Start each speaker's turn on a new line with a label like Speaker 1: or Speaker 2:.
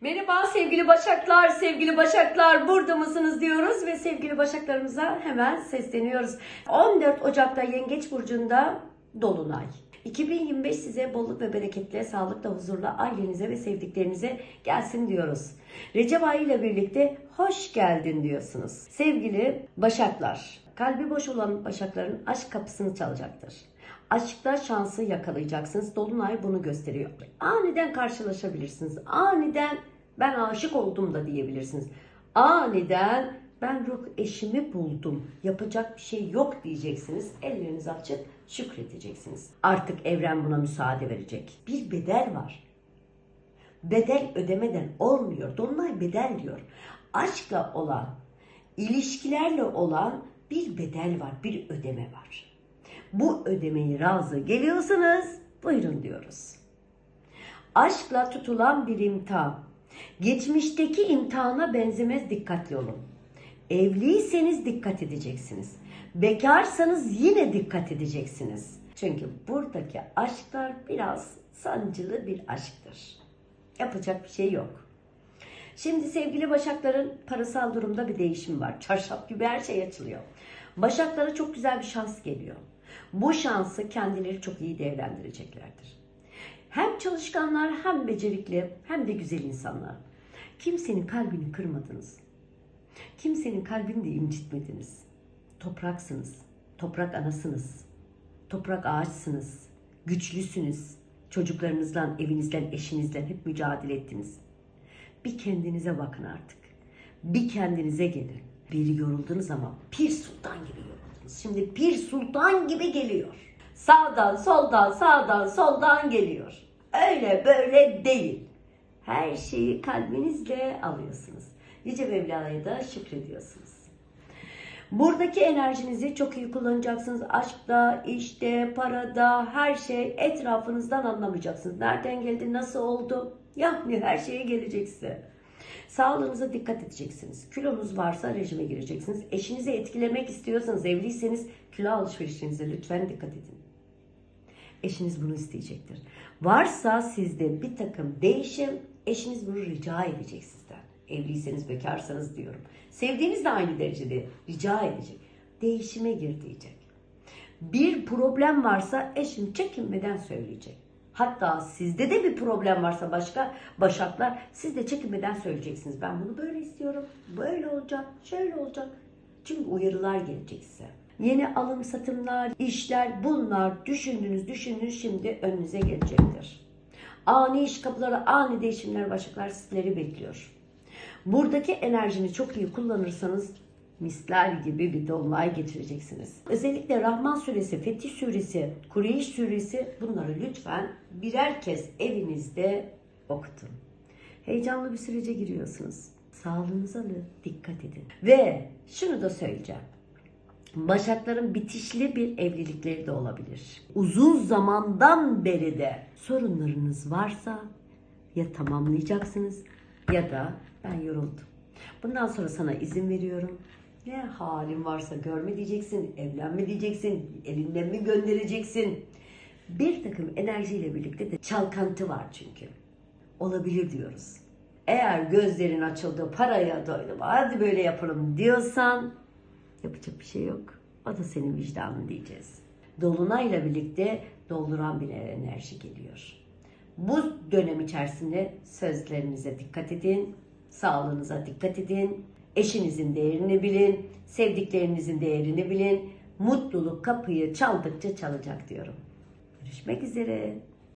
Speaker 1: Merhaba sevgili Başaklar, sevgili Başaklar burada mısınız diyoruz ve sevgili Başaklarımıza hemen sesleniyoruz. 14 Ocak'ta Yengeç Burcu'nda Dolunay. 2025 size bolluk ve bereketle, sağlıkla, huzurla ailenize ve sevdiklerinize gelsin diyoruz. Recep ayı ile birlikte hoş geldin diyorsunuz. Sevgili Başaklar, kalbi boş olan Başakların aşk kapısını çalacaktır. Aşkta şansı yakalayacaksınız. Dolunay bunu gösteriyor. Aniden karşılaşabilirsiniz. Aniden ben aşık oldum da diyebilirsiniz. Aniden ben ruh eşimi buldum. Yapacak bir şey yok diyeceksiniz. Ellerinizi açıp şükredeceksiniz. Artık evren buna müsaade verecek. Bir bedel var. Bedel ödemeden olmuyor. Dolunay bedel diyor. Aşkla olan, ilişkilerle olan bir bedel var, bir ödeme var. Bu ödemeyi razı geliyorsanız buyurun diyoruz. Aşkla tutulan bir imtihan. Geçmişteki imtihana benzemez dikkatli olun. Evliyseniz dikkat edeceksiniz. Bekarsanız yine dikkat edeceksiniz. Çünkü buradaki aşklar biraz sancılı bir aşktır. Yapacak bir şey yok. Şimdi sevgili Başakların parasal durumda bir değişim var. Çarşaf gibi her şey açılıyor. Başaklara çok güzel bir şans geliyor. Bu şansı kendileri çok iyi değerlendireceklerdir. Hem çalışkanlar hem becerikli hem de güzel insanlar. Kimsenin kalbini kırmadınız. Kimsenin kalbini de incitmediniz. Topraksınız. Toprak anasınız. Toprak ağaçsınız. Güçlüsünüz. Çocuklarınızdan, evinizden, eşinizden hep mücadele ettiniz. Bir kendinize bakın artık. Bir kendinize gelin. Bir yoruldunuz ama Pir Sultan gibi yoruldunuz. Şimdi Pir Sultan gibi geliyor. Sağdan, soldan, sağdan, soldan geliyor. Öyle böyle değil. Her şeyi kalbinizle alıyorsunuz. Yüce Mevla'ya da şükrediyorsunuz. Buradaki enerjinizi çok iyi kullanacaksınız. Aşkta, işte, parada, her şey etrafınızdan anlamayacaksınız. Nereden geldi, nasıl oldu? Yani her şeye gelecek size. Sağlığınıza dikkat edeceksiniz. Kilonuz varsa rejime gireceksiniz. Eşinizi etkilemek istiyorsanız, evliyseniz kilo alışverişinize lütfen dikkat edin. Eşiniz bunu isteyecektir. Varsa sizde bir takım değişim, eşiniz bunu rica edecek sizden. Evliyseniz, bekarsanız diyorum. Sevdiğiniz de aynı derecede rica edecek. Değişime gir diyecek. Bir problem varsa eşim çekinmeden söyleyecek. Hatta sizde de bir problem varsa başka başaklar siz de çekinmeden söyleyeceksiniz. Ben bunu böyle istiyorum. Böyle olacak, şöyle olacak. Çünkü uyarılar gelecek size. Yeni alım satımlar, işler bunlar düşündüğünüz düşündüğünüz şimdi önünüze gelecektir. Ani iş kapıları, ani değişimler başaklar sizleri bekliyor. Buradaki enerjini çok iyi kullanırsanız misler gibi bir dolunay geçireceksiniz. Özellikle Rahman suresi, Fetih suresi, Kureyş suresi bunları lütfen birer kez evinizde okutun. Heyecanlı bir sürece giriyorsunuz. Sağlığınıza da dikkat edin. Ve şunu da söyleyeceğim. Başakların bitişli bir evlilikleri de olabilir. Uzun zamandan beri de sorunlarınız varsa ya tamamlayacaksınız ya da ben yoruldum. Bundan sonra sana izin veriyorum. Ne halin varsa görme diyeceksin, evlenme diyeceksin, elinden mi göndereceksin? Bir takım enerjiyle birlikte de çalkantı var çünkü. Olabilir diyoruz. Eğer gözlerin açıldı, paraya doydum, hadi böyle yapalım diyorsan yapacak bir şey yok. O da senin vicdanın diyeceğiz. Dolunayla birlikte dolduran bir enerji geliyor. Bu dönem içerisinde sözlerinize dikkat edin, sağlığınıza dikkat edin, eşinizin değerini bilin, sevdiklerinizin değerini bilin. Mutluluk kapıyı çaldıkça çalacak diyorum. Görüşmek üzere.